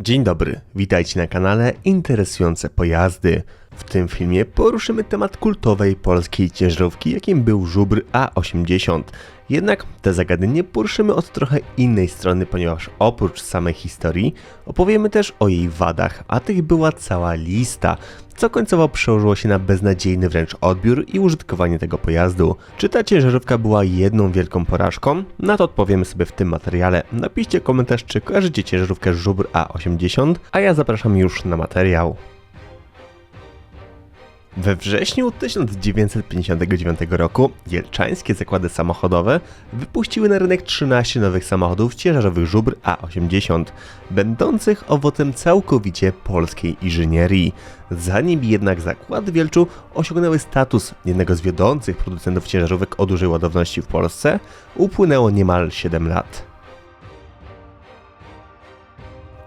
Dzień dobry, witajcie na kanale Interesujące Pojazdy. W tym filmie poruszymy temat kultowej polskiej ciężarówki, jakim był Żubr A80. Jednak te zagadnienie poruszymy od trochę innej strony, ponieważ oprócz samej historii opowiemy też o jej wadach, a tych była cała lista, co końcowo przełożyło się na beznadziejny wręcz odbiór i użytkowanie tego pojazdu. Czy ta ciężarówka była jedną wielką porażką? Na to odpowiemy sobie w tym materiale. Napiszcie komentarz, czy kojarzycie ciężarówkę Żubr A80, a ja zapraszam już na materiał. We wrześniu 1959 roku jelczańskie zakłady samochodowe wypuściły na rynek 13 nowych samochodów ciężarowych Żubr A80, będących owocem całkowicie polskiej inżynierii. Zanim jednak zakłady Wielczu osiągnęły status jednego z wiodących producentów ciężarówek o dużej ładowności w Polsce, upłynęło niemal 7 lat.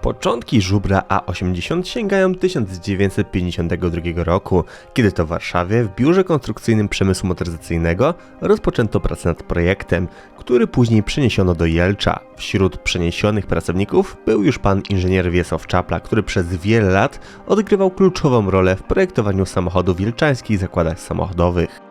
Początki żubra A80 sięgają 1952 roku, kiedy to w Warszawie w biurze konstrukcyjnym przemysłu motoryzacyjnego rozpoczęto pracę nad projektem, który później przeniesiono do Jelcza. Wśród przeniesionych pracowników był już pan inżynier Wiesław Czapla, który przez wiele lat odgrywał kluczową rolę w projektowaniu samochodów w wielczańskich zakładach samochodowych.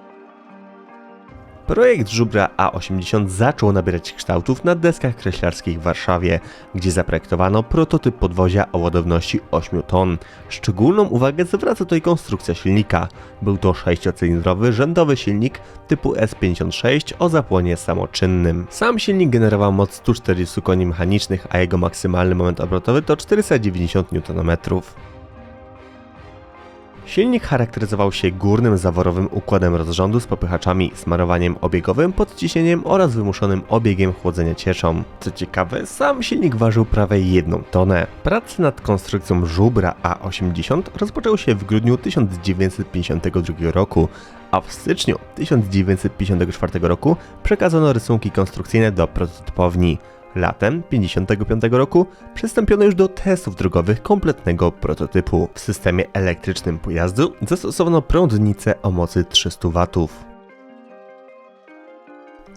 Projekt żubra A80 zaczął nabierać kształtów na deskach kreślarskich w Warszawie, gdzie zaprojektowano prototyp podwozia o ładowności 8 ton. Szczególną uwagę zwraca tutaj konstrukcja silnika. Był to sześciocylindrowy rzędowy silnik typu S56 o zapłonie samoczynnym. Sam silnik generował moc 140 koni mechanicznych, a jego maksymalny moment obrotowy to 490 Nm. Silnik charakteryzował się górnym zaworowym układem rozrządu z popychaczami, smarowaniem obiegowym, podciśnieniem oraz wymuszonym obiegiem chłodzenia cieczą. Co ciekawe, sam silnik ważył prawie 1 tonę. Prace nad konstrukcją żubra A80 rozpoczęły się w grudniu 1952 roku, a w styczniu 1954 roku przekazano rysunki konstrukcyjne do prototypowni. Latem 1955 roku przystąpiono już do testów drogowych kompletnego prototypu. W systemie elektrycznym pojazdu zastosowano prądnicę o mocy 300 W.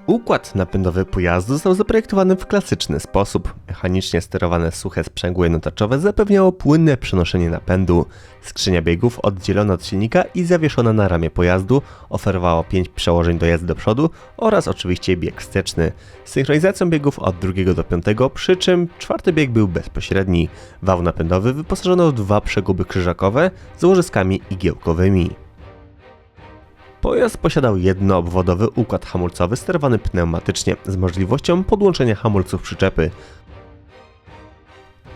Układ napędowy pojazdu został zaprojektowany w klasyczny sposób. Mechanicznie sterowane suche sprzęgło jednotarczowe zapewniało płynne przenoszenie napędu. Skrzynia biegów oddzielona od silnika i zawieszona na ramię pojazdu oferowała 5 przełożeń do jazdy do przodu oraz oczywiście bieg wsteczny. Z synchronizacją biegów od drugiego do piątego, przy czym czwarty bieg był bezpośredni. Wał napędowy wyposażono w dwa przeguby krzyżakowe z łożyskami igiełkowymi. Pojazd posiadał jednoobwodowy układ hamulcowy sterowany pneumatycznie z możliwością podłączenia hamulców przyczepy.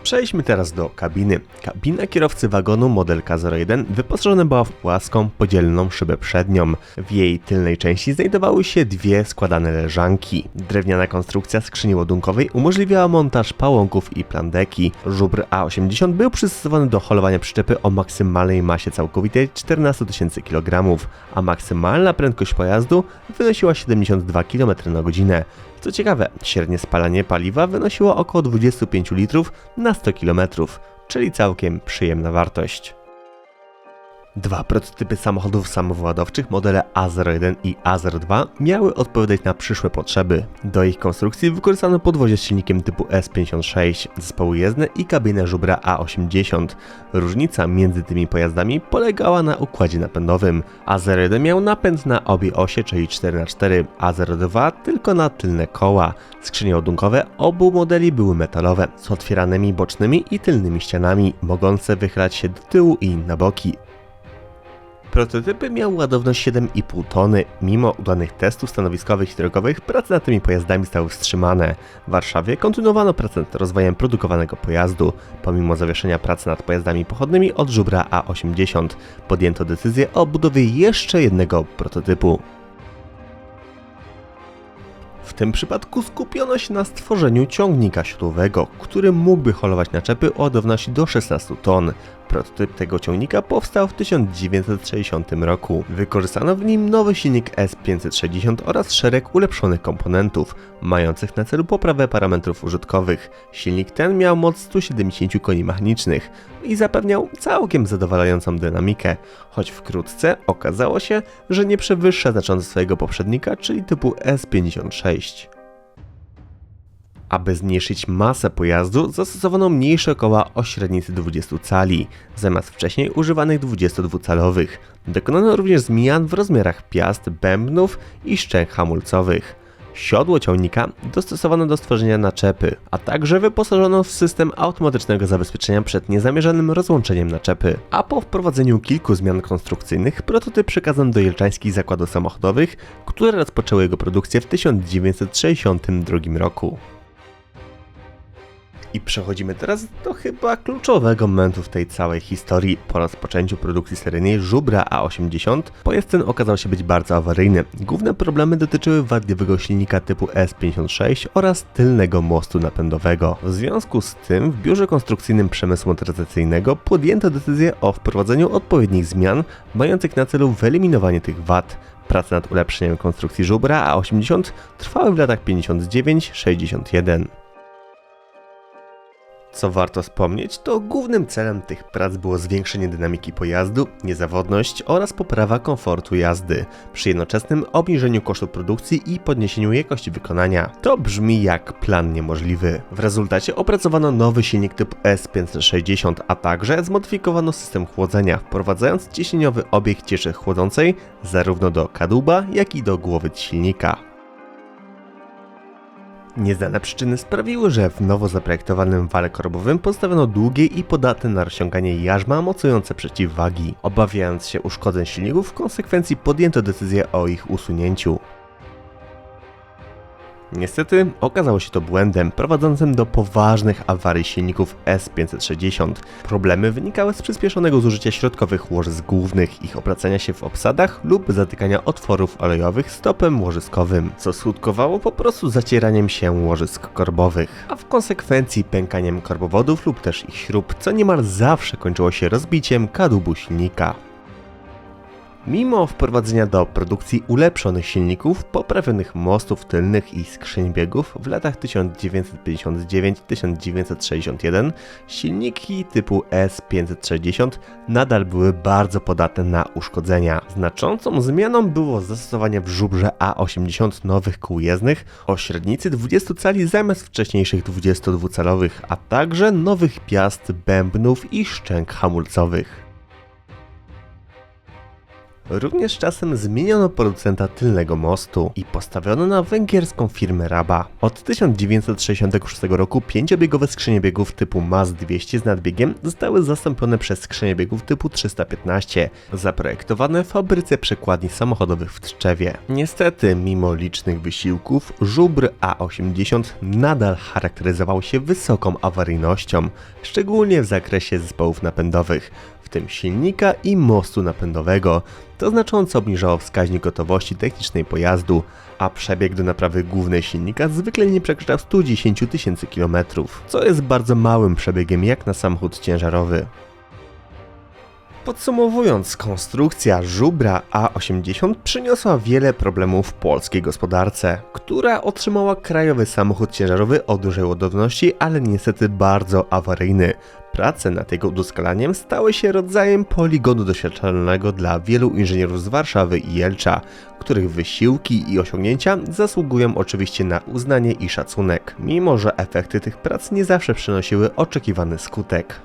Przejdźmy teraz do kabiny. Kabina kierowcy wagonu model K01 wyposażona była w płaską, podzielną szybę przednią. W jej tylnej części znajdowały się dwie składane leżanki. Drewniana konstrukcja skrzyni ładunkowej umożliwiała montaż pałąków i plandeki. Żubr A80 był przystosowany do holowania przyczepy o maksymalnej masie całkowitej 14 000 kg, a maksymalna prędkość pojazdu wynosiła 72 km na godzinę. Co ciekawe, średnie spalanie paliwa wynosiło około 25 litrów na 100 km, czyli całkiem przyjemna wartość. Dwa prototypy samochodów samowładowczych, modele A01 i A02, miały odpowiadać na przyszłe potrzeby. Do ich konstrukcji wykorzystano podwozie z silnikiem typu S56, zespoły jezdne i kabinę żubra A80. Różnica między tymi pojazdami polegała na układzie napędowym. A01 miał napęd na obie osie, czyli 4x4, A02 tylko na tylne koła. Skrzynie ładunkowe obu modeli były metalowe, z otwieranymi bocznymi i tylnymi ścianami, mogące wychylać się do tyłu i na boki. Prototypy miały ładowność 7,5 tony. Mimo udanych testów stanowiskowych i drogowych, prace nad tymi pojazdami zostały wstrzymane. W Warszawie kontynuowano pracę nad rozwojem produkowanego pojazdu. Pomimo zawieszenia pracy nad pojazdami pochodnymi od żubra A80, podjęto decyzję o budowie jeszcze jednego prototypu. W tym przypadku skupiono się na stworzeniu ciągnika siodłowego, który mógłby holować naczepy o ładowności do 16 ton. Prototyp tego ciągnika powstał w 1960 roku. Wykorzystano w nim nowy silnik S560 oraz szereg ulepszonych komponentów, mających na celu poprawę parametrów użytkowych. Silnik ten miał moc 170 koni mechanicznych i zapewniał całkiem zadowalającą dynamikę, choć wkrótce okazało się, że nie przewyższa znacząco swojego poprzednika, czyli typu S56. Aby zmniejszyć masę pojazdu, zastosowano mniejsze koła o średnicy 20 cali, zamiast wcześniej używanych 22-calowych. Dokonano również zmian w rozmiarach piast, bębnów i szczęk hamulcowych. Siodło ciągnika dostosowano do stworzenia naczepy, a także wyposażono w system automatycznego zabezpieczenia przed niezamierzonym rozłączeniem naczepy. A po wprowadzeniu kilku zmian konstrukcyjnych, prototyp przekazano do Jelczańskich Zakładów Samochodowych, które rozpoczęły jego produkcję w 1962 roku. I przechodzimy teraz do chyba kluczowego momentu w tej całej historii. Po rozpoczęciu produkcji seryjnej Żubra A80 pojazd ten okazał się być bardzo awaryjny. Główne problemy dotyczyły wadliwego silnika typu S56 oraz tylnego mostu napędowego. W związku z tym w biurze konstrukcyjnym przemysłu motoryzacyjnego podjęto decyzję o wprowadzeniu odpowiednich zmian mających na celu wyeliminowanie tych wad. Prace nad ulepszeniem konstrukcji Żubra A80 trwały w latach 59-61. Co warto wspomnieć, to głównym celem tych prac było zwiększenie dynamiki pojazdu, niezawodność oraz poprawa komfortu jazdy, przy jednoczesnym obniżeniu kosztu produkcji i podniesieniu jakości wykonania. To brzmi jak plan niemożliwy. W rezultacie opracowano nowy silnik typu S560, a także zmodyfikowano system chłodzenia, wprowadzając ciśnieniowy obieg cieszy chłodzącej zarówno do kadłuba, jak i do głowy silnika. Nieznane przyczyny sprawiły, że w nowo zaprojektowanym wale korbowym postawiono długie i podatne na rozciąganie jarzma mocujące przeciwwagi. Obawiając się uszkodzeń silników, w konsekwencji podjęto decyzję o ich usunięciu. Niestety okazało się to błędem prowadzącym do poważnych awarii silników S560. Problemy wynikały z przyspieszonego zużycia środkowych łożysk głównych, ich obracania się w obsadach lub zatykania otworów olejowych stopem łożyskowym, co skutkowało po prostu zacieraniem się łożysk korbowych, a w konsekwencji pękaniem korbowodów lub też ich śrub, co niemal zawsze kończyło się rozbiciem kadłubu silnika. Mimo wprowadzenia do produkcji ulepszonych silników, poprawionych mostów tylnych i skrzyń biegów w latach 1959-1961, silniki typu S560 nadal były bardzo podatne na uszkodzenia. Znaczącą zmianą było zastosowanie w żubrze A80 nowych kół jezdnych o średnicy 20 cali zamiast wcześniejszych 22-calowych, a także nowych piast, bębnów i szczęk hamulcowych. Również czasem zmieniono producenta tylnego mostu i postawiono na węgierską firmę Raba. Od 1966 roku pięciobiegowe skrzynie biegów typu MAZ 200 z nadbiegiem zostały zastąpione przez skrzynie biegów typu 315, zaprojektowane w fabryce przekładni samochodowych w Tczewie. Niestety, mimo licznych wysiłków, żubr A80 nadal charakteryzował się wysoką awaryjnością, szczególnie w zakresie zespołów napędowych tym silnika i mostu napędowego. To znacząco obniżało wskaźnik gotowości technicznej pojazdu, a przebieg do naprawy głównej silnika zwykle nie przekraczał 110 tysięcy kilometrów, co jest bardzo małym przebiegiem jak na samochód ciężarowy. Podsumowując, konstrukcja żubra A80 przyniosła wiele problemów polskiej gospodarce, która otrzymała krajowy samochód ciężarowy o dużej ładowności, ale niestety bardzo awaryjny. Prace nad jego udoskalaniem stały się rodzajem poligonu doświadczalnego dla wielu inżynierów z Warszawy i Jelcza, których wysiłki i osiągnięcia zasługują oczywiście na uznanie i szacunek, mimo że efekty tych prac nie zawsze przynosiły oczekiwany skutek.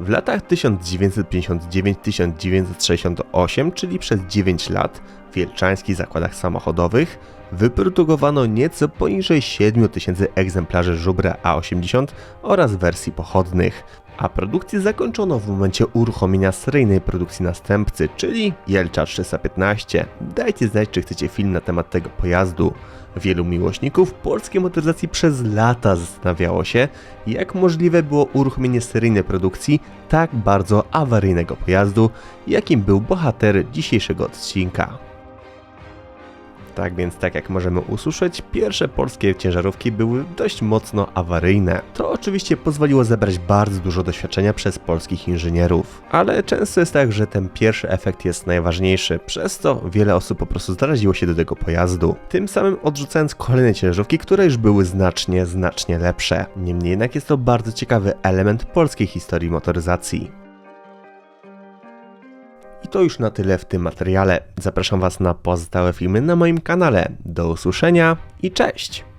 W latach 1959-1968, czyli przez 9 lat, w wielczańskich zakładach samochodowych wyprodukowano nieco poniżej 7000 egzemplarzy żubra A80 oraz wersji pochodnych, a produkcję zakończono w momencie uruchomienia seryjnej produkcji następcy, czyli Jelcza 315. Dajcie znać, czy chcecie film na temat tego pojazdu. Wielu miłośników polskiej motoryzacji przez lata zastanawiało się, jak możliwe było uruchomienie seryjnej produkcji tak bardzo awaryjnego pojazdu, jakim był bohater dzisiejszego odcinka. Tak więc, tak jak możemy usłyszeć, pierwsze polskie ciężarówki były dość mocno awaryjne. To oczywiście pozwoliło zebrać bardzo dużo doświadczenia przez polskich inżynierów. Ale często jest tak, że ten pierwszy efekt jest najważniejszy, przez co wiele osób po prostu zaraziło się do tego pojazdu. Tym samym odrzucając kolejne ciężarówki, które już były znacznie, znacznie lepsze. Niemniej jednak jest to bardzo ciekawy element polskiej historii motoryzacji. I to już na tyle w tym materiale. Zapraszam Was na pozostałe filmy na moim kanale. Do usłyszenia i cześć!